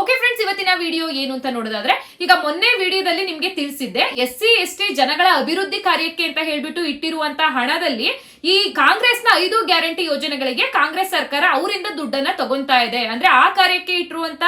Okay friends ಇವತ್ತಿನ video ಏನು ಅಂತ ನೋಡೋದಾದ್ರೆ, ಈಗ ಮೊನ್ನೆ ವಿಡಿಯೋದಲ್ಲಿ ನಿಮ್ಗೆ ತಿಳಿಸಿದ್ದೆ, ಎಸ್ ಸಿ, ಎಸ್ ಟಿ ಜನಗಳ ಅಭಿವೃದ್ಧಿ ಕಾರ್ಯಕ್ಕೆ ಅಂತ ಹೇಳ್ಬಿಟ್ಟು ಇಟ್ಟಿರುವಂತ ಹಣದಲ್ಲಿ ಈ ಕಾಂಗ್ರೆಸ್ನ ಐದು ಗ್ಯಾರಂಟಿ ಯೋಜನೆಗಳಿಗೆ ಕಾಂಗ್ರೆಸ್ ಸರ್ಕಾರ ಅವರಿಂದ ದುಡ್ಡನ್ನ ತಗೊಂತಾ ಇದೆ. ಅಂದ್ರೆ ಆ ಕಾರ್ಯಕ್ಕೆ ಇಟ್ಟಿರುವಂತ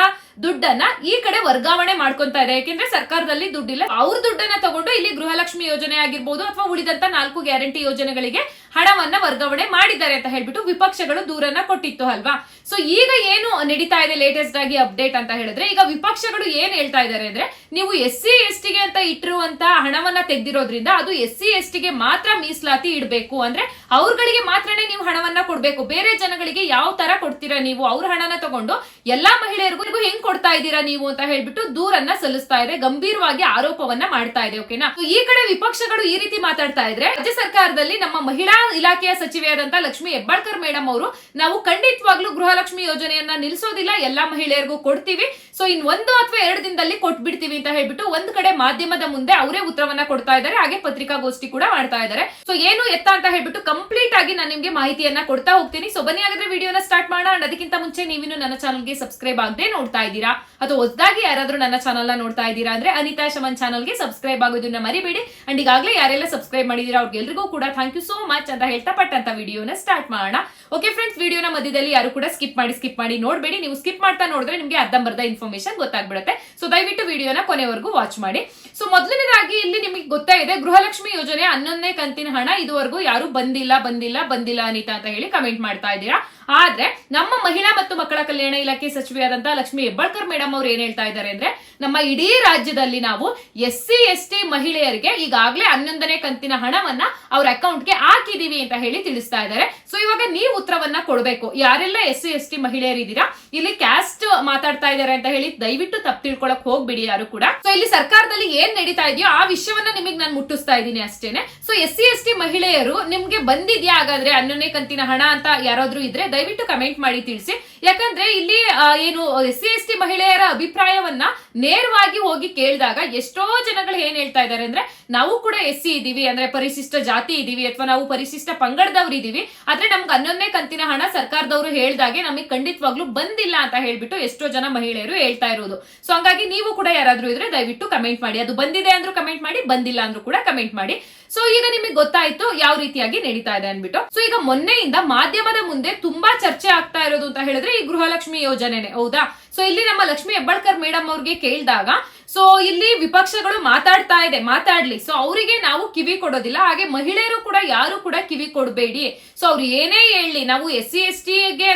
ದುಡ್ಡನ್ನ ಈ ಕಡೆ ವರ್ಗಾವಣೆ ಮಾಡ್ಕೊಂತಾ ಇದೆ. ಯಾಕೆಂದ್ರೆ ಸರ್ಕಾರದಲ್ಲಿ ದುಡ್ಡಿಲ್ಲ. ಅವ್ರ ದುಡ್ಡನ್ನ ತಗೊಂಡು ಇಲ್ಲಿ ಗೃಹಲಕ್ಷ್ಮಿ ಯೋಜನೆ ಆಗಿರ್ಬೋದು ಅಥವಾ ಉಳಿದಂತ ನಾಲ್ಕು ಗ್ಯಾರಂಟಿ ಯೋಜನೆಗಳಿಗೆ ಹಣವನ್ನ ವರ್ಗಾವಣೆ ಮಾಡಿದ್ದಾರೆ ಅಂತ ಹೇಳ್ಬಿಟ್ಟು ವಿಪಕ್ಷಗಳು ದೂರನ್ನ ಕೊಟ್ಟಿತ್ತು ಅಲ್ವಾ? ಸೊ ಈಗ ಏನು ನಡೀತಾ ಇದೆ ಲೇಟೆಸ್ಟ್ ಆಗಿ ಅಪ್ಡೇಟ್ ಅಂತ ಹೇಳಿದ್ರೆ, ಈಗ ವಿಪಕ್ಷಗಳು ಏನ್ ಹೇಳ್ತಾ ಇದ್ದಾರೆ ಅಂದ್ರೆ, ನೀವು ಎಸ್ ಸಿ, ಎಸ್ ಟಿಗೆ ಅಂತ ಇಟ್ಟಿರುವಂತ ಹಣವನ್ನ ತೆಗ್ದಿರೋದ್ರಿಂದ ಅದು ಎಸ್ ಸಿ, ಎಸ್ ಟಿಗೆ ಮಾತ್ರ ಮೀಸಲಾತಿ ಇಡಬೇಕು ಅಂದ್ರೆ ಅವ್ರಗಳಿಗೆ ಮಾತ್ರನೇ ನೀವು ಹಣವನ್ನ ಕೊಡ್ಬೇಕು. ಬೇರೆ ಜನಗಳಿಗೆ ಯಾವ ತರ ಕೊಡ್ತೀರಾ ನೀವು? ಅವ್ರ ಹಣನ ತಗೊಂಡು ಎಲ್ಲಾ ಮಹಿಳೆಯರಿಗೂ ಹೆಂಗ್ ಕೊಡ್ತಾ ಇದ್ದೀರಾ ನೀವು ಅಂತ ಹೇಳ್ಬಿಟ್ಟು ದೂರನ್ನ ಸಲ್ಲಿಸ್ತಾ ಇದೆ, ಗಂಭೀರವಾಗಿ ಆರೋಪವನ್ನ ಮಾಡ್ತಾ ಇದೆ ಓಕೆನಾ ಈ ಕಡೆ ವಿಪಕ್ಷಗಳು ಈ ರೀತಿ ಮಾತಾಡ್ತಾ ಇದ್ರೆ, ರಾಜ್ಯ ಸರ್ಕಾರದಲ್ಲಿ ನಮ್ಮ ಮಹಿಳಾ ಇಲಾಖೆಯ ಸಚಿವೆಯಾದಂತ ಲಕ್ಷ್ಮಿ ಹೆಬ್ಬಾಳ್ಕರ್ ಮೇಡಮ್ ಅವರು ನಾವು ಖಂಡಿತವಾಗ್ಲೂ ಗೃಹಲಕ್ಷ್ಮಿ ಯೋಜನೆಯನ್ನ ನಿಲ್ಸೋದಿಲ್ಲ, ಎಲ್ಲಾ ಮಹಿಳೆಯರಿಗೂ ಕೊಡ್ತೀವಿ. ಸೊ ಇನ್ ಒಂದು ಅಥವಾ ಎರಡು ದಿನದಲ್ಲಿ ಕೊಟ್ಬಿಡ್ತೀವಿ ಅಂತ ಹೇಳ್ಬಿಟ್ಟು ಒಂದ್ ಕಡೆ ಮಾಧ್ಯಮದ ಮುಂದೆ ಅವರೇ ಉತ್ತರವನ್ನ ಕೊಡ್ತಾ ಇದ್ದಾರೆ, ಹಾಗೆ ಪತ್ರಿಕಾಗೋಷ್ಠಿ ಕೂಡ ಮಾಡ್ತಾ ಇದ್ದಾರೆ. ಸೊ ಏನು ಎತ್ತ ಅಂತ ಹೇಳ್ಬಿಟ್ಟು ಕಂಪ್ಲೀಟ್ ಆಗಿ ನಾನು ನಿಮ್ಗೆ ಮಾಹಿತಿಯನ್ನ ಕೊಡ್ತಾ ಹೋಗ್ತೀನಿ. ಸೊ ಬನ್ನಿ ಹಾಗಾದ್ರೆ ವಿಡಿಯೋನ ಸ್ಟಾರ್ಟ್ ಮಾಡೋಣ. ಅದಕ್ಕಿಂತ ಮುಂಚೆ ನೀವಿನ್ನು ನನ್ನ ಚಾನಲ್ಗೆ ಸಬ್ಸ್ಕ್ರೈಬ್ ಆಗದೆ ನೋಡ್ತಾ ಇದ್ದೀರಾ? ಅಥವಾ ಹೊಸದಾಗಿ ಯಾರಾದ್ರೂ ನನ್ನ ಚಾನಲ್ನ ನೋಡ್ತಾ ಇದ್ದೀರಾ ಅಂದ್ರೆ ಅನಿತಾ ಶಮನ್ ಚಾನಲ್ಗೆ ಸಬ್ಸ್ಕ್ರೈಬ್ ಆಗೋದನ್ನ ಮರಿಬೇಡಿ. ಅಂಡ್ ಈಗಾಗಲೇ ಯಾರೆಲ್ಲ ಸಬ್ಸ್ಕ್ರೈಬ್ ಮಾಡಿದೀರಾ ಅವ್ರಿಗೆಲ್ರಿಗೂ ಕೂಡ ಥ್ಯಾಂಕ್ ಯು ಸೋ ಮಚ್ ಅಂತ ಹೇಳ್ತಾ ಪಟ್ಟಂತ ವಿಡಿಯೋನ ಸ್ಟಾರ್ಟ್ ಮಾಡೋಣ. ಓಕೆ ಫ್ರೆಂಡ್ಸ್ ವಿಡಿಯೋನ ಮಧ್ಯದಲ್ಲಿ ಯಾರು ಕೂಡ ಸ್ಕಿಪ್ ಮಾಡಿ ಸ್ಕಿಪ್ ಮಾಡಿ ನೋಡಬೇಡಿ. ನೀವು ಸ್ಕಿಪ್ ಮಾಡ್ತಾ ನೋಡಿದ್ರೆ ನಿಮಗೆ ಅರ್ಧಂಬರ್ಧ ಇನ್ಫಾರ್ಮೇಶನ್ ಗೊತ್ತಾಗ್ಬಿಡುತ್ತೆ. ಸೊ ದಯವಿಟ್ಟು ವಿಡಿಯೋನ ಕೊನೆವರೆಗೂ ವಾಚ್ ಮಾಡಿ. ಸೊ ಮೊದಲನೇದಾಗಿ ಇಲ್ಲಿ ನಿಮಗೆ ಗೊತ್ತಾ ಇದೆ, ಗೃಹಲಕ್ಷ್ಮಿ ಯೋಜನೆ ಹನ್ನೊಂದನೇ ಕಂತಿನ ಹಣ ಇದುವರೆಗೂ ಯಾರು ಬಂದಿಲ್ಲ ಬಂದಿಲ್ಲ ಬಂದಿಲ್ಲ ಅನಿತಾ ಅಂತ ಹೇಳಿ ಕಮೆಂಟ್ ಮಾಡ್ತಾ ಇದ್ದೀರಾ. ಆದ್ರೆ ನಮ್ಮ ಮಹಿಳಾ ಮತ್ತು ಮಕ್ಕಳ ಕಲ್ಯಾಣ ಇಲಾಖೆ ಸಚಿವೆಯಾದಂತಹ ಲಕ್ಷ್ಮಿ ಹೆಬ್ಬಾಳ್ಕರ್ ಮೇಡಮ್ ಅವ್ರು ಏನ್ ಹೇಳ್ತಾ ಇದ್ದಾರೆ ಅಂದ್ರೆ ನಮ್ಮ ಇಡೀ ರಾಜ್ಯದಲ್ಲಿ ನಾವು ಎಸ್ ಸಿ ಎಸ್ ಟಿ ಮಹಿಳೆಯರಿಗೆ ಈಗಾಗಲೇ ಹನ್ನೊಂದನೇ ಕಂತಿನ ಹಣವನ್ನ ಅವ್ರ ಅಕೌಂಟ್ಗೆ ಹಾಕಿದೀವಿ ಅಂತ ಹೇಳಿ ತಿಳಿಸ್ತಾ ಇದ್ದಾರೆ. ಸೊ ಇವಾಗ ನೀವು ಉತ್ತರವನ್ನ ಕೊಡಬೇಕು. ಯಾರೆಲ್ಲ ಎಸ್ ಸಿ ಎಸ್ ಟಿ ಮಹಿಳೆಯರಿದ್ದೀರಾ ಇಲ್ಲಿ ಕ್ಯಾಸ್ಟ್ ಮಾತಾಡ್ತಾ ಇದ್ದಾರೆ ಅಂತ ಹೇಳಿ ದಯವಿಟ್ಟು ತಪ್ಪು ತಿಳ್ಕೊಳಕ್ ಹೋಗ್ಬಿಡಿ ಯಾರು ಕೂಡ. ಸೊ ಇಲ್ಲಿ ಸರ್ಕಾರದಲ್ಲಿ ಏನ್ ನಡೀತಾ ಇದೆಯೋ ಆ ವಿಷಯವನ್ನ ನಿಮಗೆ ನಾನು ಮುಟ್ಟಿಸ್ತಾ ಇದ್ದೀನಿ ಅಷ್ಟೇನೆ. So S C S T ಮಹಿಳೆಯರು ನಿಮ್ಗೆ ಬಂದಿದ್ಯಾ ಹಾಗಾದ್ರೆ ಹನ್ನೊಂದನೇ ಕಂತಿನ ಹಣ ಅಂತ ಯಾರಾದ್ರೂ ಇದ್ರೆ ದಯವಿಟ್ಟು ಕಮೆಂಟ್ ಮಾಡಿ ತಿಳಿಸಿ. ಯಾಕಂದ್ರೆ ಇಲ್ಲಿ ಏನು, ಎಸ್ ಸಿ ಎಸ್ ಟಿ ಮಹಿಳೆಯರ ಅಭಿಪ್ರಾಯವನ್ನ ನೇರವಾಗಿ ಹೋಗಿ ಕೇಳಿದಾಗ ಎಷ್ಟೋ ಜನಗಳು ಏನ್ ಹೇಳ್ತಾ ಇದ್ದಾರೆ ಅಂದ್ರೆ, ನಾವು ಕೂಡ ಎಸ್ ಸಿ ಇದೀವಿ, ಅಂದ್ರೆ ಪರಿಶಿಷ್ಟ ಜಾತಿ ಇದೀವಿ, ಅಥವಾ ನಾವು ಪರಿಶಿಷ್ಟ ಪಂಗಡದವ್ರು ಇದೀವಿ, ಆದ್ರೆ ನಮ್ಗೆ ಹನ್ನೊಂದನೇ ಕಂತಿನ ಹಣ ಸರ್ಕಾರದವರು ಹೇಳ್ದಾಗೆ ನಮಗೆ ಖಂಡಿತವಾಗ್ಲೂ ಬಂದಿಲ್ಲ ಅಂತ ಹೇಳ್ಬಿಟ್ಟು ಎಷ್ಟೋ ಜನ ಮಹಿಳೆಯರು ಹೇಳ್ತಾ ಇರೋದು. ಸೊ ಹಂಗಾಗಿ ನೀವು ಕೂಡ ಯಾರಾದ್ರೂ ಇದ್ರೆ ದಯವಿಟ್ಟು ಕಮೆಂಟ್ ಮಾಡಿ. ಅದು ಬಂದಿದೆ ಅಂದ್ರೂ ಕಮೆಂಟ್ ಮಾಡಿ, ಬಂದಿಲ್ಲ ಅಂದ್ರೂ ಕೂಡ ಕಮೆಂಟ್ ಮಾಡಿ. ಸೊ ಈಗ ನಿಮಗೆ ಗೊತ್ತಾಯ್ತು ಯಾವ ರೀತಿಯಾಗಿ ನಡೀತಾ ಇದೆ ಅನ್ಬಿಟ್ಟು ಸೊ ಈಗ ಮೊನ್ನೆಯಿಂದ ಮಾಧ್ಯಮದ ಮುಂದೆ ತುಂಬಾ ಚರ್ಚೆ ಆಗ್ತಾ ಇರೋದು ಅಂತ ಹೇಳಿದ್ರೆ ಈ ಗೃಹಲಕ್ಷ್ಮಿ ಯೋಜನೆನೆ, ಹೌದಾ? ಸೊ ಇಲ್ಲಿ ನಮ್ಮ ಲಕ್ಷ್ಮಿ ಹೆಬ್ಬಾಳ್ಕರ್ ಮೇಡಮ್ ಅವ್ರಿಗೆ ಕೇಳಿದಾಗ ಸೊ ಇಲ್ಲಿ ವಿಪಕ್ಷಗಳು ಮಾತಾಡ್ತಾ ಇದೆ, ಮಾತಾಡ್ಲಿ. ಸೊ ಅವರಿಗೆ ನಾವು ಕಿವಿ ಕೊಡೋದಿಲ್ಲ, ಹಾಗೆ ಮಹಿಳೆಯರು ಕೂಡ ಯಾರು ಕೂಡ ಕಿವಿ ಕೊಡಬೇಡಿ. ಸೊ ಅವ್ರು ಏನೇ ಹೇಳಿ, ನಾವು ಎಸ್ ಸಿ ಎಸ್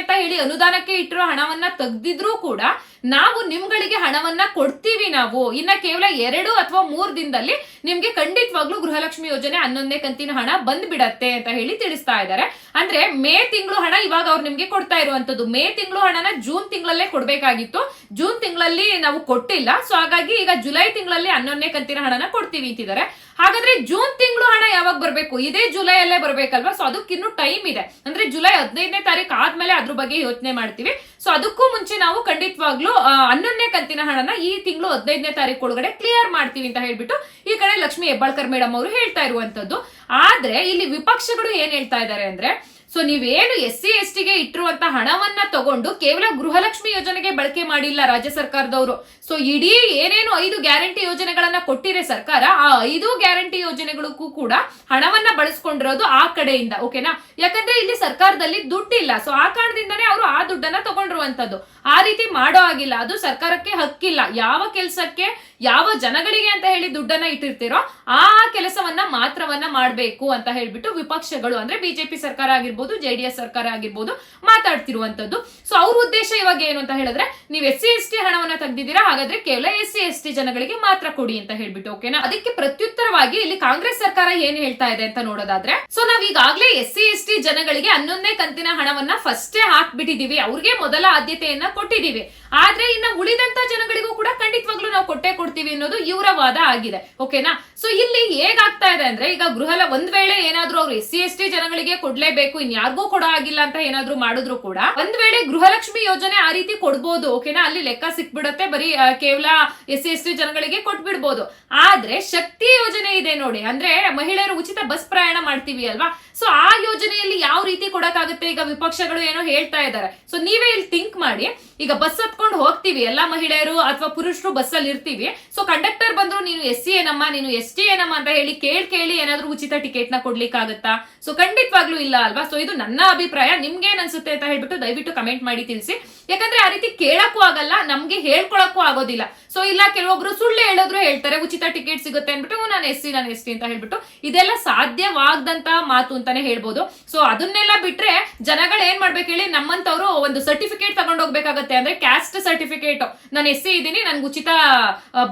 ಅಂತ ಹೇಳಿ ಅನುದಾನಕ್ಕೆ ಇಟ್ಟಿರೋ ಹಣವನ್ನ ತೆಗ್ದಿದ್ರು ಕೂಡ ನಾವು ನಿಮ್ಗಳಿಗೆ ಹಣವನ್ನ ಕೊಡ್ತೀವಿ ನಾವು. ಇನ್ನ ಕೇವಲ ಎರಡು ಅಥವಾ ಮೂರ್ ದಿನದಲ್ಲಿ ನಿಮ್ಗೆ ಖಂಡಿತವಾಗ್ಲೂ ಗೃಹಲಕ್ಷ್ಮಿ ಯೋಜನೆ ಹನ್ನೊಂದನೇ ಕಂತಿನ ಹಣ ಬಂದ್ ಬಿಡತ್ತೆ ಅಂತ ಹೇಳಿ ತಿಳಿಸ್ತಾ ಇದ್ದಾರೆ ಅಂದ್ರೆ ಮೇ ತಿಂಗಳು ಹಣ ಇವಾಗ ಅವ್ರು ನಿಮ್ಗೆ ಕೊಡ್ತಾ ಇರುವಂತದ್ದು. ಮೇ ತಿಂಗಳು ಹಣನ ಜೂನ್ ತಿಂಗಳಲ್ಲೇ ಕೊಡ್ಬೇಕಾಗಿತ್ತು. ಜೂನ್ ತಿಂಗಳಲ್ಲಿ ನಾವು ಕೊಟ್ಟಿಲ್ಲ. ಸೊ ಹಾಗಾಗಿ ಈಗ ಜುಲೈ ತಿಂಗಳಲ್ಲಿ ಹನ್ನೊಂದನೇ ಕಂತಿನ ಹಣನ ಕೊಡ್ತೀವಿ ಅಂತಿದ್ದಾರೆ ಹಾಗಾದ್ರೆ ಜೂನ್ ತಿಂಗಳು ಹಣ ಯಾವಾಗ ಬರ್ಬೇಕು? ಇದೇ ಜುಲೈ ಅಲ್ಲೇ ಬರ್ಬೇಕಲ್ವಾ? ಸೊ ಅದಕ್ಕಿನ್ನು ಟೈಮ್ ಇದೆ. ಅಂದ್ರೆ ಜುಲೈ ಹದಿನೈದನೇ ತಾರೀಕು ಆದ್ಮೇಲೆ ಅದ್ರ ಬಗ್ಗೆ ಯೋಚನೆ ಮಾಡ್ತೀವಿ. ಸೊ ಅದಕ್ಕೂ ಮುಂಚೆ ನಾವು ಖಂಡಿತವಾಗ್ಲೂ ಹನ್ನೊಂದನೇ ಕಂತಿನ ಹಣನ ಈ ತಿಂಗಳು ಹದಿನೈದನೇ ತಾರೀಕು ಒಳಗಡೆ ಕ್ಲಿಯರ್ ಮಾಡ್ತೀವಿ ಅಂತ ಹೇಳ್ಬಿಟ್ಟು ಈ ಕಡೆ ಲಕ್ಷ್ಮಿ ಹೆಬ್ಬಾಳ್ಕರ್ ಮೇಡಮ್ ಅವರು ಹೇಳ್ತಾ ಇರುವಂತದ್ದು. ಆದ್ರೆ ಇಲ್ಲಿ ವಿಪಕ್ಷಗಳು ಏನ್ ಹೇಳ್ತಾ ಇದ್ದಾರೆ ಅಂದ್ರೆ ಸೊ ನೀವೇನು ಎಸ್ ಸಿ, ಎಸ್ ಟಿಗೆ ಇಟ್ಟಿರುವಂತ ಹಣವನ್ನ ತಗೊಂಡು ಕೇವಲ ಗೃಹಲಕ್ಷ್ಮಿ ಯೋಜನೆಗೆ ಬಳಕೆ ಮಾಡಿಲ್ಲ ರಾಜ್ಯ ಸರ್ಕಾರದವರು. ಸೊ ಇಡೀ ಏನೇನು ಐದು ಗ್ಯಾರಂಟಿ ಯೋಜನೆಗಳನ್ನ ಕೊಟ್ಟಿರೇ ಸರ್ಕಾರ, ಆ ಐದು ಗ್ಯಾರಂಟಿ ಯೋಜನೆಗಳಿಗೂ ಕೂಡ ಹಣವನ್ನ ಬಳಸ್ಕೊಂಡಿರೋದು ಆ ಕಡೆಯಿಂದ ಓಕೆನಾ ಯಾಕಂದ್ರೆ ಇಲ್ಲಿ ಸರ್ಕಾರದಲ್ಲಿ ದುಡ್ಡಿಲ್ಲ. ಸೊ ಆ ಕಾರಣದಿಂದನೇ ಅವರು ಆ ದುಡ್ಡನ್ನ ತಗೊಂಡಿರುವಂತದ್ದು. ಆ ರೀತಿ ಮಾಡೋ ಆಗಿಲ್ಲ ಅದು ಸರ್ಕಾರಕ್ಕೆ ಹಕ್ಕಿಲ್ಲ. ಯಾವ ಕೆಲಸಕ್ಕೆ ಯಾವ ಜನಗಳಿಗೆ ಅಂತ ಹೇಳಿ ದುಡ್ಡನ್ನ ಇಟ್ಟಿರ್ತೀರೋ ಆ ಕೆಲಸವನ್ನ ಮಾತ್ರವನ್ನ ಮಾಡಬೇಕು ಅಂತ ಹೇಳ್ಬಿಟ್ಟು ವಿಪಕ್ಷಗಳು ಅಂದ್ರೆ ಬಿಜೆಪಿ ಸರ್ಕಾರ ಆಗಿರ್ಬೋದು, ಜೆಡಿಎಸ್ ಸರ್ಕಾರ ಆಗಿರ್ಬೋದು ಮಾತಾಡ್ತಿರುವಂತದ್ದು ಸೊ ಅವ್ರ ಉದ್ದೇಶ ಇವಾಗ ಏನು ಅಂತ ಹೇಳಿದ್ರೆ, ನೀವು ಎಸ್ ಸಿ, ಎಸ್ ಟಿ ಹಣವನ್ನ ತೆಗ್ದಿದ್ದೀರಾ, ಹಾಗಾದ್ರೆ ಕೇವಲ ಎಸ್ ಸಿ, ಎಸ್ ಟಿ ಜನಗಳಿಗೆ ಮಾತ್ರ ಕೊಡಿ ಅಂತ ಹೇಳ್ಬಿಟ್ಟು ಓಕೆನಾ ಅದಕ್ಕೆ ಪ್ರತ್ಯುತ್ತರವಾಗಿ ಇಲ್ಲಿ ಕಾಂಗ್ರೆಸ್ ಸರ್ಕಾರ ಏನ್ ಹೇಳ್ತಾ ಇದೆ ಅಂತ ನೋಡೋದಾದ್ರೆ ಸೊ ನಾವ್ ಈಗಾಗಲೇ ಎಸ್ ಸಿ, ಎಸ್ ಟಿ ಜನಗಳಿಗೆ ಹನ್ನೊಂದನೇ ಕಂತಿನ ಹಣವನ್ನ ಫಸ್ಟೇ ಹಾಕ್ಬಿಟ್ಟಿದೀವಿ. ಅವ್ರಿಗೆ ಮೊದಲ ಆದ್ಯತೆಯನ್ನ ಕೊಟ್ಟಿದೀವಿ. ಆದ್ರೆ ಇನ್ನ ಉಳಿದಂತ ಜನಗಳಿಗೂ ಕೂಡ ಖಂಡಿತವಾಗ್ಲೂ ನಾವು ಕೊಟ್ಟೆ ಕೊಡ್ತೀವಿ ಅನ್ನೋದು ಇವರ ವಾದ ಆಗಿದೆ. ಓಕೆನಾ ಸೊ ಇಲ್ಲಿ ಹೇಗಾಗ್ತಾ ಇದೆ ಅಂದ್ರೆ ಈಗ ಗೃಹಲ ಒಂದ್ ವೇಳೆ ಏನಾದ್ರೂ ಅವ್ರು ಎಸ್ ಸಿ ಎಸ್ ಟಿ ಜನಗಳಿಗೆ ಕೊಡ್ಲೇಬೇಕು, ಇನ್ ಯಾರಿಗೂ ಕೊಡೋ ಆಗಿಲ್ಲ ಅಂತ ಏನಾದ್ರೂ ಮಾಡಿದ್ರು ಕೂಡ, ಒಂದ್ ವೇಳೆ ಗೃಹಲಕ್ಷ್ಮಿ ಯೋಜನೆ ಆ ರೀತಿ ಕೊಡ್ಬೋದು ಓಕೆನಾ ಅಲ್ಲಿ ಲೆಕ್ಕ ಸಿಕ್ಬಿಡತ್ತೆ, ಬರೀ ಕೇವಲ ಎಸ್ ಸಿ ಎಸ್ ಟಿ ಜನಗಳಿಗೆ ಕೊಟ್ಬಿಡ್ಬೋದು. ಆದ್ರೆ ಶಕ್ತಿ ಯೋಜನೆ ಇದೆ ನೋಡಿ, ಅಂದ್ರೆ ಮಹಿಳೆಯರು ಉಚಿತ ಬಸ್ ಪ್ರಯಾಣ ಮಾಡ್ತೀವಿ ಅಲ್ವಾ? ಸೊ ಆ ಯೋಜನೆಯಲ್ಲಿ ಯಾವ ರೀತಿ ಕೊಡಕ್ಕಾಗುತ್ತೆ? ಈಗ ವಿಪಕ್ಷಗಳು ಏನೋ ಹೇಳ್ತಾ ಇದ್ದಾರೆ. ಸೊ ನೀವೇ ಇಲ್ಲಿ ಥಿಂಕ್ ಮಾಡಿ, ಈಗ ಬಸ್ ಹತ್ಕೊಂಡು ಹೋಗ್ತೀವಿ. ಎಲ್ಲಾ ಮಹಿಳೆಯರು ಅಥವಾ ಪುರುಷರು ಬಸ್ಸಲ್ಲಿ ಇರ್ತೀವಿ. ಸೊ ಕಂಡಕ್ಟರ್ ಬಂದ್ರು ನೀನು ಎಸ್ ಸಿ ಏನಮ್ಮ ನೀನು ಎಸ್ ಟಿ ಏನಮ್ಮ ಅಂತ ಹೇಳಿ ಕೇಳಿ ಕೇಳಿ ಏನಾದ್ರೂ ಉಚಿತ ಟಿಕೆಟ್ನ ಕೊಡ್ಲಿಕ್ಕಾಗತ್ತಾ? ಸೊ ಖಂಡಿತವಾಗ್ಲೂ ಇಲ್ಲ ಅಲ್ವಾ? ಸೊ ಇದು ನನ್ನ ಅಭಿಪ್ರಾಯ. ನಿಮ್ಗೆ ಏನ್ ಅನ್ಸುತ್ತೆ ಅಂತ ಹೇಳ್ಬಿಟ್ಟು ದಯವಿಟ್ಟು ಕಮೆಂಟ್ ಮಾಡಿ ತಿಳಿಸಿ. ಯಾಕಂದ್ರೆ ಆ ರೀತಿ ಕೇಳಕ್ಕೂ ಆಗಲ್ಲ ನಮ್ಗೆ ಹೇಳ್ಕೊಳಕ್ಕೂ ಆಗೋದಿಲ್ಲ. ಸೊ ಇಲ್ಲ ಕೆಲವೊಬ್ರು ಸುಳ್ಳು ಹೇಳಿದ್ರು ಹೇಳ್ತಾರೆ ಉಚಿತ ಟಿಕೆಟ್ ಸಿಗುತ್ತೆ ಅನ್ಬಿಟ್ಟು "ಹ್ಞೂ, ನಾನು ಎಸ್ ಸಿ ನಾನು ಎಸ್ ಟಿ ಅಂತ ಹೇಳ್ಬಿಟ್ಟು. ಇದೆಲ್ಲ ಸಾಧ್ಯವಾಗದಂತ ಮಾತು ಅಂತಾನೆ ಹೇಳ್ಬೋದು. ಸೊ ಅದನ್ನೆಲ್ಲ ಬಿಟ್ರೆ ಜನಗಳು ಏನ್ ಮಾಡ್ಬೇಕು ಹೇಳಿ? ನಮ್ಮಂತವ್ರು ಒಂದು ಸರ್ಟಿಫಿಕೇಟ್ ತಗೊಂಡೋಗ್ಬೇಕಾಗತ್ತೆ ಅಂದ್ರೆ ಕ್ಯಾಸ್ಟ್ ಸರ್ಟಿಫಿಕೇಟ್ ನಾನು ಎಸ್ ಸಿ ಇದೀನಿ ನನ್ಗೆ ಉಚಿತ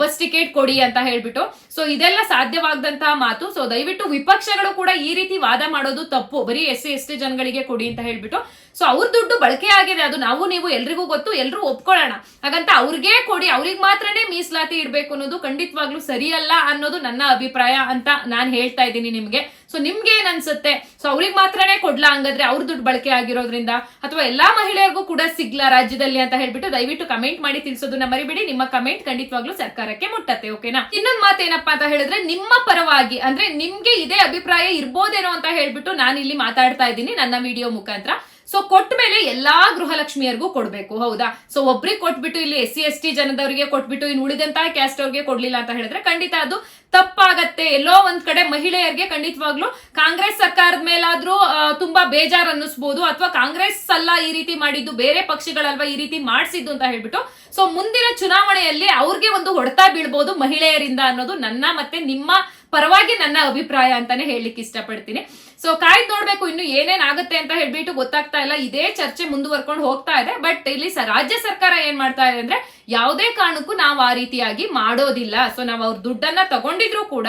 ಬಸ್ ಟಿಕೆಟ್ ಕೊಡಿ ಅಂತ ಹೇಳ್ಬಿಟ್ಟು. ಸೊ ಇದೆಲ್ಲ ಸಾಧ್ಯವಾಗದಂತಹ ಮಾತು. ಸೊ ದಯವಿಟ್ಟು ವಿಪಕ್ಷಗಳು ಕೂಡ ಈ ರೀತಿ ವಾದ ಮಾಡೋದು ತಪ್ಪು. ಬರೀ ಎಸ್ ಸಿ ಎಸ್ ಟಿ ಜನಗಳಿಗೆ ಕೊಡಿ ಅಂತ ಹೇಳ್ಬಿಟ್ಟು. ಸೊ ಅವ್ರ ದುಡ್ಡು ಬಳಕೆ ಆಗಿದೆ. ಅದು ನಾವು, ನೀವು, ಎಲ್ರಿಗೂ ಗೊತ್ತು. ಎಲ್ರೂ ಒಪ್ಕೊಳ್ಳೋಣ. ಹಾಗಂತ ಅವ್ರಿಗೆ ಕೊಡಿ. ಅವ್ರಿಗೆ ಮಾತ್ರನೇ ಮೀಸಲಾತಿ ಇಡ್ಬೇಕು ಅನ್ನೋದು ಖಂಡಿತವಾಗ್ಲೂ ಸರಿಯಲ್ಲ ಅನ್ನೋದು ನನ್ನ ಅಭಿಪ್ರಾಯ ಅಂತ ನಾನು ಹೇಳ್ತಾ ಇದ್ದೀನಿ ನಿಮ್ಗೆ. ಸೊ ನಿಮ್ಗೆ ಏನ್ ಅನ್ಸುತ್ತೆ? ಸೊ ಅವ್ರಿಗೆ ಮಾತ್ರನೇ ಕೊಡ್ಲಾ ಹಂಗಾದ್ರೆ ಅವ್ರ ದುಡ್ಡು ಬಳಕೆ ಆಗಿರೋದ್ರಿಂದ? ಅಥವಾ ಎಲ್ಲಾ ಮಹಿಳೆಯರಿಗೂ ಕೂಡ ಸಿಗ್ಲಾ ರಾಜ್ಯದಲ್ಲಿ ಅಂತ ಹೇಳ್ಬಿಟ್ಟು ದಯವಿಟ್ಟು ಕಮೆಂಟ್ ಮಾಡಿ ತಿಳಿಸೋದನ್ನ ಮರಿಬಿಡಿ. ನಿಮ್ಮ ಕಮೆಂಟ್ ಖಂಡಿತವಾಗ್ಲೂ ಸರ್ಕಾರಕ್ಕೆ ಮುಟ್ಟತ್ತೆ, ಓಕೆನಾ? ಇನ್ನೊಂದ್ ಮಾತೇನಪ್ಪಾ ಅಂತ ಹೇಳಿದ್ರೆ, ನಿಮ್ಮ ಪರವಾಗಿ, ಅಂದ್ರೆ ನಿಮ್ಗೆ ಇದೇ ಅಭಿಪ್ರಾಯ ಇರ್ಬೋದೇನೋ ಅಂತ ಹೇಳ್ಬಿಟ್ಟು ನಾನು ಇಲ್ಲಿ ಮಾತಾಡ್ತಾ ಇದ್ದೀನಿ. ನನ್ನ ವಿಡಿಯೋ ಮುಖಾಂತರ. ಸೊ ಕೊಟ್ಟ ಮೇಲೆ ಎಲ್ಲಾ ಗೃಹಲಕ್ಷ್ಮಿಯರಿಗೂ ಕೊಡಬೇಕು, ಹೌದಾ? ಸೊ ಒಬ್ರಿಗೆ ಕೊಟ್ಬಿಟ್ಟು ಇಲ್ಲಿ ಎಸ್ ಸಿ ಎಸ್ ಟಿ ಜನದವರಿಗೆ ಕೊಟ್ಬಿಟ್ಟು ಇನ್ನು ಉಳಿದಂತಹ ಕ್ಯಾಸ್ಟ್ ಅವ್ರಿಗೆ ಕೊಡ್ಲಿಲ್ಲ ಅಂತ ಹೇಳಿದ್ರೆ ಖಂಡಿತ ಅದು ತಪ್ಪಾಗತ್ತೆ. ಎಲ್ಲೋ ಒಂದ್ ಕಡೆ ಮಹಿಳೆಯರಿಗೆ ಖಂಡಿತವಾಗ್ಲೂ ಕಾಂಗ್ರೆಸ್ ಸರ್ಕಾರದ ಮೇಲಾದ್ರೂ ತುಂಬಾ ಬೇಜಾರ್ ಅನ್ನಿಸ್ಬೋದು ಅಥವಾ ಕಾಂಗ್ರೆಸ್ ಅಲ್ಲ ಈ ರೀತಿ ಮಾಡಿದ್ದು, ಬೇರೆ ಪಕ್ಷಗಳಲ್ವಾ ಈ ರೀತಿ ಮಾಡಿಸಿದ್ದು ಅಂತ ಹೇಳ್ಬಿಟ್ಟು. ಸೊ ಮುಂದಿನ ಚುನಾವಣೆಯಲ್ಲಿ ಅವ್ರಿಗೆ ಒಂದು ಹೊಡೆತ ಬೀಳ್ಬೋದು ಮಹಿಳೆಯರಿಂದ ಅನ್ನೋದು ನನ್ನ ಮತ್ತೆ ನಿಮ್ಮ ಪರವಾಗಿ ನನ್ನ ಅಭಿಪ್ರಾಯ ಅಂತಾನೆ ಹೇಳಲಿಕ್ಕೆ ಇಷ್ಟಪಡ್ತೀನಿ. ಸೊ ಕಾಯ್ದು ನೋಡ್ಬೇಕು, ಇನ್ನು ಏನೇನ್ ಆಗುತ್ತೆ ಅಂತ ಹೇಳ್ಬಿಟ್ಟು ಗೊತ್ತಾಗ್ತಾ ಇಲ್ಲ. ಇದೇ ಚರ್ಚೆ ಮುಂದುವರ್ಕೊಂಡು ಹೋಗ್ತಾ ಇದೆ. ಬಟ್ ಇಲ್ಲಿ ರಾಜ್ಯ ಸರ್ಕಾರ ಏನ್ ಮಾಡ್ತಾ ಇದೆ ಅಂದ್ರೆ, ಯಾವುದೇ ಕಾರಣಕ್ಕೂ ನಾವು ಆ ರೀತಿಯಾಗಿ ಮಾಡೋದಿಲ್ಲ. ಸೊ ನಾವು ಅವ್ರ ದುಡ್ಡನ್ನ ತಗೊಂಡಿದ್ರು ಕೂಡ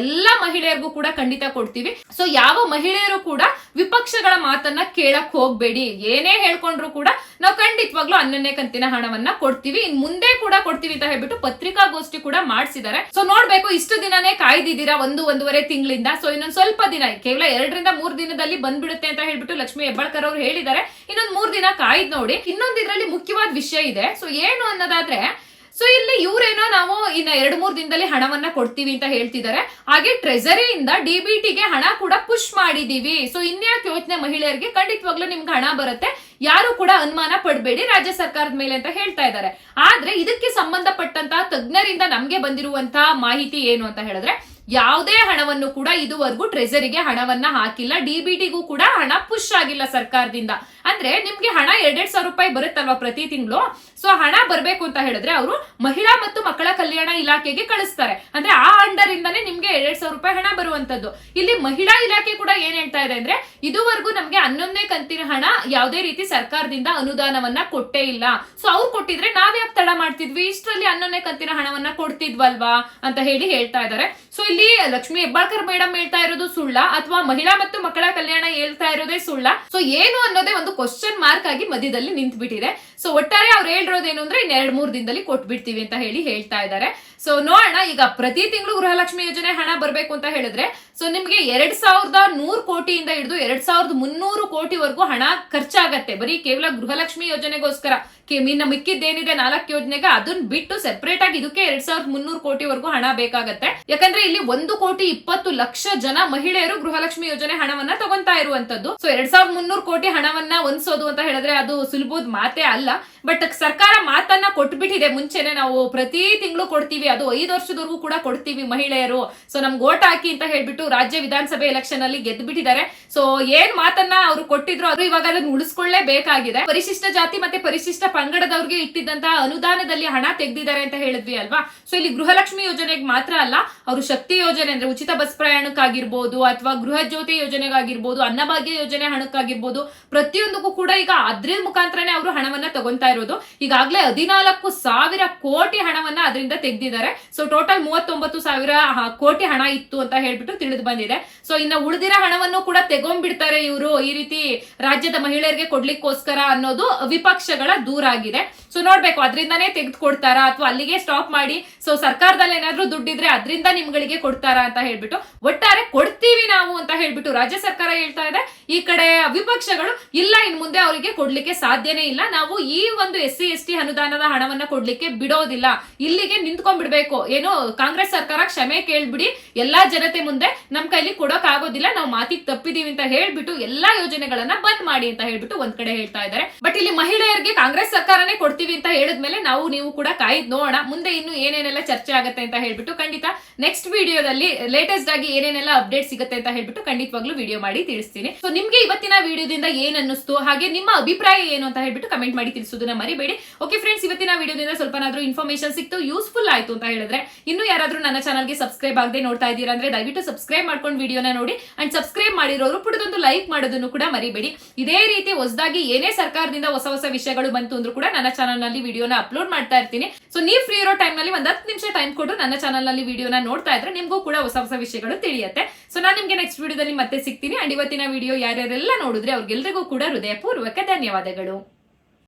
ಎಲ್ಲ ಮಹಿಳೆಯರಿಗೂ ಕೂಡ ಖಂಡಿತ ಕೊಡ್ತೀವಿ. ಸೊ ಯಾವ ಮಹಿಳೆಯರು ಕೂಡ ವಿಪಕ್ಷಗಳ ಮಾತನ್ನ ಕೇಳಕ್ ಹೋಗ್ಬೇಡಿ. ಏನೇ ಹೇಳ್ಕೊಂಡ್ರು ಕೂಡ ನಾವು ಖಂಡಿತವಾಗ್ಲೂ ಹನ್ನೊಂದನೇ ಕಂತಿನ ಹಣವನ್ನ ಕೊಡ್ತೀವಿ. ಇನ್ ಮುಂದೆ ಕೂಡ ಕೊಡ್ತೀವಿ ಅಂತ ಹೇಳ್ಬಿಟ್ಟು ಪತ್ರಿಕಾಗೋಷ್ಠಿ ಕೂಡ ಮಾಡಿಸಿದ್ದಾರೆ. ಸೊ ನೋಡ್ಬೇಕು, ಇಷ್ಟು ದಿನನೇ ಕಾಯ್ದಿದ್ದೀರಾ? ಒಂದು, ಒಂದೂವರೆ ತಿಂಗಳಿಂದ. ಸೊ ಇನ್ನೊಂದು ಸ್ವಲ್ಪ ದಿನ, ಕೇವಲ ಎರಡರಿಂದ ಮೂರ್ ದಿನದಲ್ಲಿ ಬಂದ್ಬಿಡುತ್ತೆ ಅಂತ ಹೇಳ್ಬಿಟ್ಟು ಲಕ್ಷ್ಮಿ ಹೆಬ್ಬಾಳ್ಕರ್ ಅವರು ಹೇಳಿದ್ದಾರೆ. ಇನ್ನೊಂದು ಮೂರ್ ದಿನ ಕಾಯ್ದು ನೋಡಿ. ಇನ್ನೊಂದ್ ಇದ್ರಲ್ಲಿ ಮುಖ್ಯವಾದ ವಿಷಯ ಇದೆ. ಸೊ ಏನು ಅನ್ನೋದಾದ್ರೆ ಸೊ ಇಲ್ಲಿ ಇವ್ರೇನೋ ನಾವು ಇನ್ನ ಎರಡು ಮೂರು ದಿನದಲ್ಲಿ ಹಣವನ್ನ ಕೊಡ್ತೀವಿ ಅಂತ ಹೇಳ್ತಿದ್ದಾರೆ. ಹಾಗೆ ಟ್ರೆಸರಿಯಿಂದ ಡಿಬಿಟಿಗೆ ಹಣ ಕೂಡ ಪುಷ್ ಮಾಡಿದೀವಿ. ಸೊ ಇನ್ಯಾಕೆ ಯೋಚನೆ ಮಹಿಳೆಯರಿಗೆ ಖಂಡಿತವಾಗ್ಲೂ ನಿಮ್ಗೆ ಹಣ ಬರುತ್ತೆ. ಯಾರು ಕೂಡ ಅನುಮಾನ ಪಡಬೇಡಿ ರಾಜ್ಯ ಸರ್ಕಾರದ ಮೇಲೆ ಅಂತ ಹೇಳ್ತಾ ಇದ್ದಾರೆ. ಆದ್ರೆ ಇದಕ್ಕೆ ಸಂಬಂಧಪಟ್ಟಂತಹ ತಜ್ಞರಿಂದ ನಮ್ಗೆ ಬಂದಿರುವಂತಹ ಮಾಹಿತಿ ಏನು ಅಂತ ಹೇಳಿದ್ರೆ ಯಾವುದೇ ಹಣವನ್ನು ಕೂಡ ಇದುವರೆಗೂ ಟ್ರೆಜರಿಗೆ ಹಣವನ್ನ ಹಾಕಿಲ್ಲ. ಡಿಬಿಟಿಗೂ ಕೂಡ ಹಣ ಪುಷ್ ಆಗಿಲ್ಲ ಸರ್ಕಾರದಿಂದ. ಅಂದ್ರೆ ನಿಮ್ಗೆ ಹಣ ಎರಡೆರಡ್ ಸಾವಿರ ರೂಪಾಯಿ ಬರುತ್ತಲ್ವಾ ಪ್ರತಿ ತಿಂಗಳು? ಸೊ ಹಣ ಬರಬೇಕು ಅಂತ ಹೇಳಿದ್ರೆ ಅವರು ಮಹಿಳಾ ಮತ್ತು ಮಕ್ಕಳ ಕಲ್ಯಾಣ ಇಲಾಖೆಗೆ ಕಳಿಸ್ತಾರೆ. ಅಂದ್ರೆ ಆ ಅಂಡರ್ ಇಂದಾನೆ ನಿಮ್ಗೆ ಎರಡ್ ಸಾವಿರ ರೂಪಾಯಿ ಹಣ ಬರುವಂತದ್ದು. ಇಲ್ಲಿ ಮಹಿಳಾ ಇಲಾಖೆ ಕೂಡ ಏನ್ ಹೇಳ್ತಾ ಇದೆ ಅಂದ್ರೆ ಇದುವರೆಗೂ ನಮ್ಗೆ ಹನ್ನೊಂದನೇ ಕಂತಿನ ಹಣ ಯಾವುದೇ ರೀತಿ ಸರ್ಕಾರದಿಂದ ಅನುದಾನವನ್ನ ಕೊಟ್ಟೇ ಇಲ್ಲ. ಸೊ ಅವ್ರು ಕೊಟ್ಟಿದ್ರೆ ನಾವ್ ಯಾಕೆ ತಡ ಮಾಡ್ತಿದ್ವಿ? ಇಷ್ಟರಲ್ಲಿ ಹನ್ನೊಂದನೇ ಕಂತಿನ ಹಣವನ್ನ ಕೊಡ್ತಿದ್ವಲ್ವಾ? ಅಂತ ಹೇಳಿ ಹೇಳ್ತಾ ಇದ್ದಾರೆ. ಸೊ ಇಲ್ಲಿ ಲಕ್ಷ್ಮಿ ಹೆಬ್ಬಾಳ್ಕರ್ ಮೇಡಮ್ ಹೇಳ್ತಾ ಇರೋದು ಸುಳ್ಳ ಅಥವಾ ಮಹಿಳಾ ಮತ್ತು ಮಕ್ಕಳ ಕಲ್ಯಾಣ ಹೇಳ್ತಾ ಇರೋದೇ ಸುಳ್ಳ? ಸೊ ಏನು ಅನ್ನೋದೇ ಒಂದು ಕ್ವಶನ್ ಮಾರ್ಕ್ ಆಗಿ ಮಧ್ಯದಲ್ಲಿ ನಿಂತು ಬಿಟ್ಟಿದೆ ಸೊ ಒಟ್ಟಾರೆ ಅವ್ರು ಹೇಳಿರೋದೇನು ಅಂದ್ರೆ ಇನ್ನೆರಡ್ ಮೂರ್ ದಿನದಲ್ಲಿ ಕೊಟ್ಬಿಡ್ತೀವಿ ಅಂತ ಹೇಳಿ ಹೇಳ್ತಾ ಇದ್ದಾರೆ. ಸೊ ನೋಡೋಣ, ಈಗ ಪ್ರತಿ ತಿಂಗಳು ಗೃಹಲಕ್ಷ್ಮಿ ಯೋಜನೆ ಹಣ ಬರ್ಬೇಕು ಅಂತ ಹೇಳಿದ್ರೆ ಸೊ ನಿಮ್ಗೆ ಎರಡ್ ಸಾವಿರದ ನೂರು ಕೋಟಿಯಿಂದ ಹಿಡಿದು ಎರಡ್ ಸಾವಿರದ ಮುನ್ನೂರು ಕೋಟಿವರೆಗೂ ಹಣ ಖರ್ಚಾಗತ್ತೆ. ಬರೀ ಕೇವಲ ಗೃಹಲಕ್ಷ್ಮಿ ಯೋಜನೆಗೋಸ್ಕರ. ಇನ್ನ ಮಿಕ್ಕಿದ್ದೇನಿದೆ ನಾಲ್ಕು ಯೋಜನೆಗೆ, ಅದನ್ನ ಬಿಟ್ಟು ಸೆಪರೇಟ್ ಆಗಿ ಇದಕ್ಕೆ ಎರಡ್ ಸಾವಿರದ ಮುನ್ನೂರು ಕೋಟಿವರೆಗೂ ಹಣ ಬೇಕಾಗತ್ತೆ. ಯಾಕಂದ್ರೆ ಇಲ್ಲಿ ಒಂದು ಕೋಟಿ ಇಪ್ಪತ್ತು ಲಕ್ಷ ಜನ ಮಹಿಳೆಯರು ಗೃಹಲಕ್ಷ್ಮಿ ಯೋಜನೆ ಹಣವನ್ನ ತಗೊಂತಾ ಇರುವಂತದ್ದು ಸೊ ಎರಡ್ ಸಾವಿರದ ಮುನ್ನೂರು ಕೋಟಿ ಹಣವನ್ನ ಹೊಂದಿಸೋದು ಅಂತ ಹೇಳಿದ್ರೆ ಅದು ಸುಲಭದ ಮಾತೇ ಅಲ್ಲ. ಬಟ್ ಸರ್ಕಾರ ಮಾತನ್ನ ಕೊಟ್ಬಿಟ್ಟಿದೆ. ಮುಂಚೆನೆ ನಾವು ಪ್ರತಿ ತಿಂಗಳು ಕೊಡ್ತೀವಿ. ಅದು ಐದು ವರ್ಷದವರೆಗೂ ಕೂಡ ಕೊಡ್ತೀವಿ ಮಹಿಳೆಯರು. ಸೊ ನಮ್ಗೆ ಓಟ್ ಹಾಕಿ ಅಂತ ಹೇಳ್ಬಿಟ್ಟು ರಾಜ್ಯ ವಿಧಾನಸಭೆ ಎಲೆಕ್ಷನ್ ಅಲ್ಲಿ ಗೆದ್ದು ಬಿಟ್ಟಿದ್ದಾರೆ ಸೊ ಏನ್ ಮಾತನ್ನ ಅವರು ಕೊಟ್ಟಿದ್ರು ಅದು ಇವಾಗ ಅದನ್ನ ಉಳಿಸ್ಕೊಳ್ಳೇಬೇಕಾಗಿದೆ. ಪರಿಶಿಷ್ಟ ಜಾತಿ ಮತ್ತೆ ಪರಿಶಿಷ್ಟ ಪಂಗಡದವ್ರಿಗೆ ಇಟ್ಟಿದ್ದಂತಹ ಅನುದಾನದಲ್ಲಿ ಹಣ ತೆಗೆದಿದ್ದಾರೆ ಅಂತ ಹೇಳಿದ್ವಿ ಅಲ್ವಾ? ಸೊ ಇಲ್ಲಿ ಗೃಹಲಕ್ಷ್ಮಿ ಯೋಜನೆಗೆ ಮಾತ್ರ ಅಲ್ಲ, ಅವರು ಶಕ್ತಿ ಯೋಜನೆ ಅಂದ್ರೆ ಉಚಿತ ಬಸ್ ಪ್ರಯಾಣಕ್ಕಾಗಿರ್ಬೋದು ಅಥವಾ ಗೃಹ ಜ್ಯೋತಿ ಯೋಜನೆಗಾಗಿರ್ಬೋದು, ಅನ್ನಭಾಗ್ಯ ಯೋಜನೆ ಹಣಕ್ಕಾಗಿರ್ಬೋದು, ಪ್ರತಿಯೊಂದಕ್ಕೂ ಕೂಡ ಈಗ ಅದ್ರ ಮುಖಾಂತರನೇ ಅವರು ಹಣವನ್ನ ತಗೊಂತಾ ಇರೋದು. ಈಗಾಗಲೇ ಹದಿನಾಲ್ಕು ಸಾವಿರ ಕೋಟಿ ಹಣವನ್ನ ಅದರಿಂದ ತೆಗೆದಿದ್ದಾರೆ. ಸೊ ಟೋಟಲ್ ಮೂವತ್ತೊಂಬತ್ತು ಸಾವಿರ ಕೋಟಿ ಹಣ ಇತ್ತು ಅಂತ ಹೇಳ್ಬಿಟ್ಟು ತಿಳಿದು ಬಂದಿದೆ. ಸೊ ಇನ್ನು ಉಳಿದಿರೋ ಹಣವನ್ನು ಕೂಡ ತೆಗೊಂಡ್ಬಿಡ್ತಾರೆ ಇವರು ಈ ರೀತಿ ರಾಜ್ಯದ ಮಹಿಳೆಯರಿಗೆ ಕೊಡ್ಲಿಕ್ಕೋಸ್ಕರ ಅನ್ನೋದು ವಿಪಕ್ಷಗಳ ದೂರಾಗಿದೆ. ಸೊ ನೋಡ್ಬೇಕು, ಅದರಿಂದಾನೇ ತೆಗೆದುಕೊಡ್ತಾರಾ ಅಥವಾ ಅಲ್ಲಿಗೆ ಸ್ಟಾಪ್ ಮಾಡಿ ಸೊ ಸರ್ಕಾರದಲ್ಲಿ ಏನಾದ್ರೂ ದುಡ್ಡಿದ್ರೆ ಅದರಿಂದ ನಿಮ್ಗಳಿಗೆ ಕೊಡ್ತಾರಾ ಅಂತ ಹೇಳ್ಬಿಟ್ಟು, ಒಟ್ಟಾರೆ ಕೊಡ್ತೀವಿ ನಾವು ಅಂತ ಹೇಳ್ಬಿಟ್ಟು ರಾಜ್ಯ ಸರ್ಕಾರ ಹೇಳ್ತಾ ಇದೆ. ಈ ಕಡೆ ವಿಪಕ್ಷಗಳು, ಇಲ್ಲ, ಇನ್ ಮುಂದೆ ಅವರಿಗೆ ಕೊಡ್ಲಿಕ್ಕೆ ಸಾಧ್ಯನೇ ಇಲ್ಲ. ನಾವು ಈ ಒಂದು ಎಸ್ ಸಿ ಎಸ್ ಅನುದಾನದ ಹಣವನ್ನ ಕೊಡ್ಲಿಕ್ಕೆ ಬಿಡೋದಿಲ್ಲ. ಇಲ್ಲಿಗೆ ನಿಂತ್ಕೊಂಡ್ಬಿಡ್ಬೇಕು. ಏನು ಕಾಂಗ್ರೆಸ್ ಸರ್ಕಾರ ಕ್ಷಮೆ ಕೇಳ್ಬಿಡಿ, ಎಲ್ಲಾ ಜನತೆ ಮುಂದೆ ನಮ್ ಕೈಲಿ ಕೊಡೋಕ್ ಆಗೋದಿಲ್ಲ ನಾವು ಮಾತಿಗೆ ತಪ್ಪಿದೀವಿ ಅಂತ ಹೇಳ್ಬಿಟ್ಟು ಎಲ್ಲಾ ಯೋಜನೆಗಳನ್ನ ಬಂದ್ ಮಾಡಿ ಅಂತ ಹೇಳ್ಬಿಟ್ಟು ಒಂದ್ ಕಡೆ ಹೇಳ್ತಾ ಇದ್ದಾರೆ. ಬಟ್ ಇಲ್ಲಿ ಮಹಿಳೆಯರಿಗೆ ಕಾಂಗ್ರೆಸ್ ಸರ್ಕಾರನೇ ಕೊಡ್ತೀವಿ ಅಂತ ಹೇಳಿದ್ಮೇಲೆ ನಾವು ನೀವು ಕೂಡ ಕಾಯ್ದು ನೋಡೋಣ. ಮುಂದೆ ಇನ್ನು ಏನೇನೆಲ್ಲ ಚರ್ಚೆ ಆಗುತ್ತೆ ಅಂತ ಹೇಳ್ಬಿಟ್ಟು ಖಂಡಿತ ನೆಕ್ಸ್ಟ್ ವಿಡಿಯೋದಲ್ಲಿ ಲೇಟೆಸ್ಟ್ ಆಗಿ ಏನೇನೆಲ್ಲ ಅಪ್ಡೇಟ್ ಸಿಗುತ್ತೆ ಅಂತ ಹೇಳ್ಬಿಟ್ಟು ಖಂಡಿತವಾಗ್ಲೂ ವಿಡಿಯೋ ಮಾಡಿ ತಿಳಿಸ್ತೀನಿ. ಸೊ ನಿಮ್ಗೆ ಇವತ್ತಿನ ವಿಡಿಯೋದಿಂದ ಏನ್ ಅನ್ನಿಸ್ತು ಹಾಗೆ ನಿಮ್ಮ ಅಭಿಪ್ರಾಯ ಏನು ಅಂತ ಹೇಳ್ಬಿಟ್ಟು ಕಮೆಂಟ್ ಮಾಡಿ ತಿಳಿಸೋದನ್ನ ಮರಿಬೇಡಿ. ಓಕೆ ಫ್ರೆಂಡ್ಸ್ ಇವತ್ತಿನ ವಿಡಿಯೋದಿಂದ ಸ್ವಲ್ಪನಾದ್ರೂ ಇನ್ಫಾರ್ಮೇಶನ್ ಸಿಕ್ತು ಯೂಸ್ಫುಲ್ ಆಯ್ತು ಅಂತ ಹೇಳಿದ್ರೆ ಇನ್ನು ಯಾರಾದ್ರೂ ನನ್ನ ಚಾನಲ್ಗೆ ಸಬ್ಸ್ಕ್ರೈಬ್ ಆಗದೆ ನೋಡ್ತಾ ಇದ್ದೀರಾ ಅಂದ್ರೆ ದಯವಿಟ್ಟು ಸಬ್ಸ್ಕ್ರೈಬ್ ಮಾಡ್ಕೊಂಡು ವಿಡಿಯೋನ ನೋಡಿ. ಅಂಡ್ ಸಬ್ಸ್ಕ್ರೈಬ್ ಮಾಡಿರೋರು ಪುಟದೊಂದು ಲೈಕ್ ಮಾಡೋದನ್ನು ಕೂಡ ಮರಿಬೇಡಿ. ಇದೇ ರೀತಿ ಹೊಸದಾಗಿ ಏನೇ ಸರ್ಕಾರದಿಂದ ಹೊಸ ಹೊಸ ವಿಷಯಗಳು ಬಂತು ಅಂದ್ರೂ ಕೂಡ ನನ್ನ ಚಾನಲ್ನಲ್ಲಿ ವಿಡಿಯೋನ ಅಪ್ಲೋಡ್ ಮಾಡ್ತಾ ಇರ್ತೀನಿ. ಸೊ ನೀವು ಫ್ರೀ ಇರೋ ಟೈಮ್ನಲ್ಲಿ ಒಂದ್ ಹತ್ತು ನಿಮಿಷ ಟೈಮ್ ಕೊಟ್ಟು ನನ್ನ ಚಾನಲ್ನಲ್ಲಿ ವಿಡಿಯೋನ ನೋಡ್ತಾ ಇದ್ರೆ ನಿಮಗೂ ಕೂಡ ಹೊಸ ಹೊಸ ವಿಷಯಗಳು ತಿಳಿಯುತ್ತೆ. ಸೊ ನಾನು ನಿಮ್ಗೆ ನೆಕ್ಸ್ಟ್ ವಿಡಿಯೋದಲ್ಲಿ ಮತ್ತೆ ಸಿಗ್ತೀನಿ. ಅಂಡ್ ಇವತ್ತಿನ ವಿಡಿಯೋ ಯಾರ್ಯಾರೆಲ್ಲ ನೋಡಿದ್ರೆ ಅವ್ರಿಗೆಲ್ರಿಗೂ ಕೂಡ ಹೃದಯಪೂರ್ವಕ ಧನ್ಯವಾದಗಳು.